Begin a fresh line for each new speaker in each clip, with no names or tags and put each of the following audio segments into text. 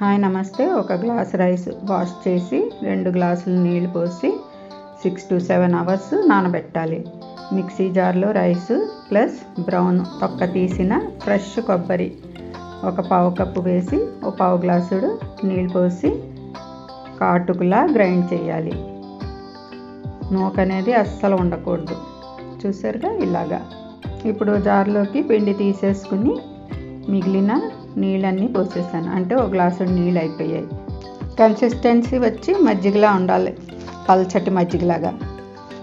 Hi నమస్తే. ఒక glass rice wash చేసి రెండు గ్లాసులు నీళ్ళు పోసి సిక్స్ టు సెవెన్ అవర్స్ నానబెట్టాలి. మిక్సీ జార్లో రైస్ ప్లస్ బ్రౌన్ తొక్క తీసిన ఫ్రెష్ కొబ్బరి ఒక పావు కప్పు వేసి ఒక పావు గ్లాసుడు నీళ్ళు పోసి కాటుకులా గ్రైండ్ చేయాలి. నూక అనేది అస్సలు ఉండకూడదు. చూసారుగా ఇలాగా. ఇప్పుడు జార్లోకి పిండి తీసేసుకుని మిగిలిన నీళ్ళన్నీ పోసేసాను. అంటే ఒక గ్లాసు నీళ్ళు అయిపోయాయి. కన్సిస్టెన్సీ వచ్చి మజ్జిగలా ఉండాలి. పల్చటి మజ్జిగలాగా.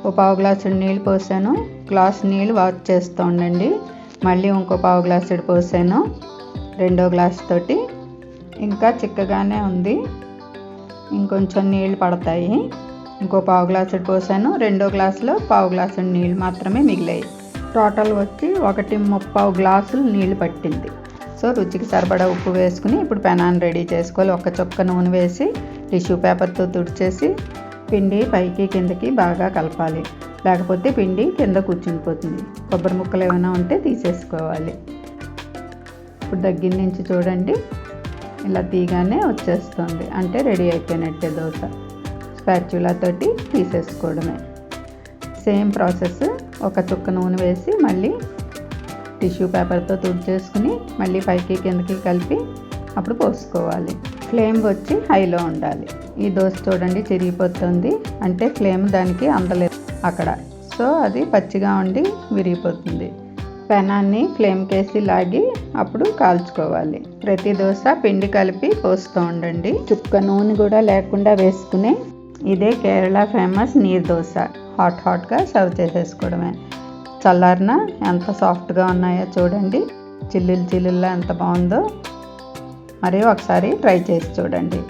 ఒక పావు గ్లాసు నీళ్ళు పోసాను. గ్లాస్ నీళ్ళు వాచ్ చేస్తూ ఉండండి. మళ్ళీ ఇంకో పావు గ్లాసుడు పోసాను. రెండో గ్లాస్ తోటి ఇంకా చిక్కగానే ఉంది. ఇంకొంచెం నీళ్ళు పడతాయి. ఇంకో పావు గ్లాసుడు పోసాను. రెండో గ్లాసులో పావు గ్లాసు నీళ్ళు మాత్రమే మిగిలాయి. టోటల్ వచ్చి ఒకటి ముప్పావు గ్లాసులు నీళ్ళు పట్టింది. సో రుచికి సరిపడా ఉప్పు వేసుకుని ఇప్పుడు పెనాన్ని రెడీ చేసుకోవాలి. ఒక చొక్క నూనె వేసి టిష్యూ పేపర్తో తుడిచేసి పిండి పైకి కిందకి బాగా కలపాలి. లేకపోతే పిండి కింద కూర్చునిపోతుంది కొబ్బరి ముక్కలు ఏమైనా ఉంటే తీసేసుకోవాలి. ఇప్పుడు దగ్గర నుంచి చూడండి. ఇలా తీగానే వచ్చేస్తుంది. అంటే రెడీ అయిపోయినట్టే దోశ. స్పాచ్యులాతోటి తీసేసుకోవడమే. Same process. ఒక చుక్క నూనె వేసి మళ్ళీ టిష్యూ పేపర్తో తుడిచేసుకుని మళ్ళీ పైకి కిందకి కలిపి అప్పుడు పోసుకోవాలి. ఫ్లేమ్ వచ్చి హైలో ఉండాలి. ఈ దోశ చూడండి చిరిగిపోతుంది. అంటే ఫ్లేమ్ దానికి అందలేదు అక్కడ. సో అది పచ్చిగా ఉండి విరిగిపోతుంది. పెనాన్ని ఫ్లేమ్ కేసి లాగి అప్పుడు కాల్చుకోవాలి. ప్రతి దోశ పిండి కలిపి పోస్తూ ఉండండి. చుక్క నూనె కూడా లేకుండా వేసుకునే ఇదే కేరళ ఫేమస్ నీరు దోశ. హాట్ హాట్గా సర్వ్ చేసేసుకోవడమే. చల్లారిన ఎంత సాఫ్ట్గా ఉన్నాయో చూడండి. చిల్లులు చిల్లుల్లో ఎంత బాగుందో. మరి ఒకసారి ట్రై చేసి చూడండి.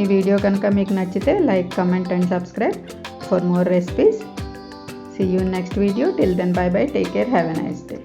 ఈ వీడియో కనుక మీకు నచ్చితే like comment and subscribe for more recipes. See you next video till then bye bye take care have a nice day